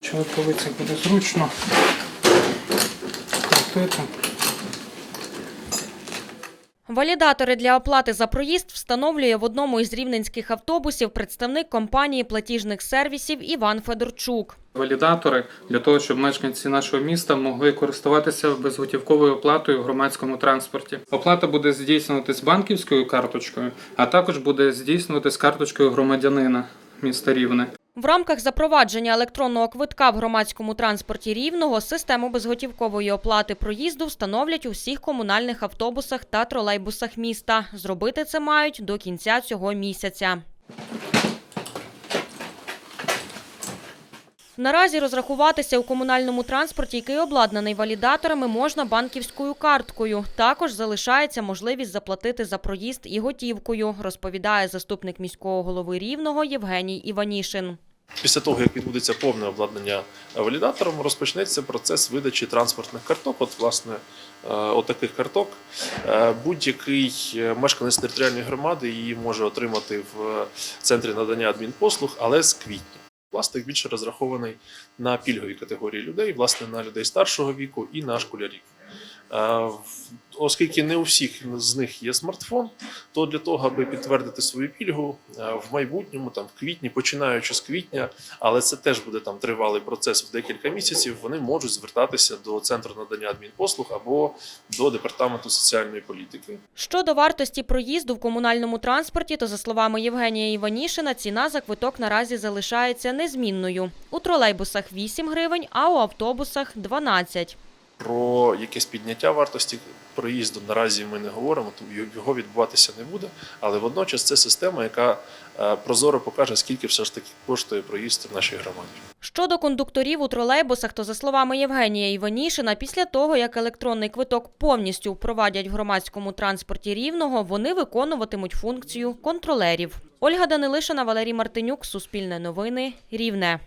Чоловіковиці буде зручно. Крутити. Валідатори для оплати за проїзд встановлює в одному із рівненських автобусів представник компанії платіжних сервісів Іван Федорчук. Валідатори для того, щоб мешканці нашого міста могли користуватися безготівковою оплатою в громадському транспорті. Оплата буде здійснюватись банківською карточкою, а також буде здійснюватись карточкою громадянина міста Рівне. В рамках запровадження електронного квитка в громадському транспорті Рівного систему безготівкової оплати проїзду встановлять у всіх комунальних автобусах та тролейбусах міста. Зробити це мають до кінця цього місяця. Наразі розрахуватися у комунальному транспорті, який обладнаний валідаторами, можна банківською карткою. Також залишається можливість заплатити за проїзд і готівкою, розповідає заступник міського голови Рівного Євгеній Іванішин. Після того, як відбудеться повне обладнання валідатором, розпочнеться процес видачі транспортних карток. От, власне, е, от карток. Е, Будь-який е, мешканець територіальної громади її може отримати в центрі надання адмінпослуг, але з квітня. Пластик більше розрахований на пільгові категорії людей, власне, на людей старшого віку і на школярів. Е, Оскільки не у всіх з них є смартфон, то для того, аби підтвердити свою пільгу е, в майбутньому, там в квітні, починаючи з квітня, але це теж буде там тривалий процес в декілька місяців. Вони можуть звертатися до центру надання адмінпослуг або до департаменту соціальної політики. Щодо вартості проїзду в комунальному транспорті, то за словами Євгенія Іванішина, ціна за квиток наразі залишається незмінною. У тролейбусах 8 гривень, а у автобусах 12. Про якесь підняття вартості проїзду наразі ми не говоримо, його відбуватися не буде. Але водночас це система, яка е, прозоро покаже, скільки все ж таки коштує проїзд в нашій громаді. Щодо кондукторів у тролейбусах, то за словами Євгенія Іванішина, після того, як електронний квиток повністю впровадять в громадському транспорті рівного, вони виконуватимуть функцію контролерів. Ольга Данилишина, Валерій Мартинюк, Суспільне новини, Рівне.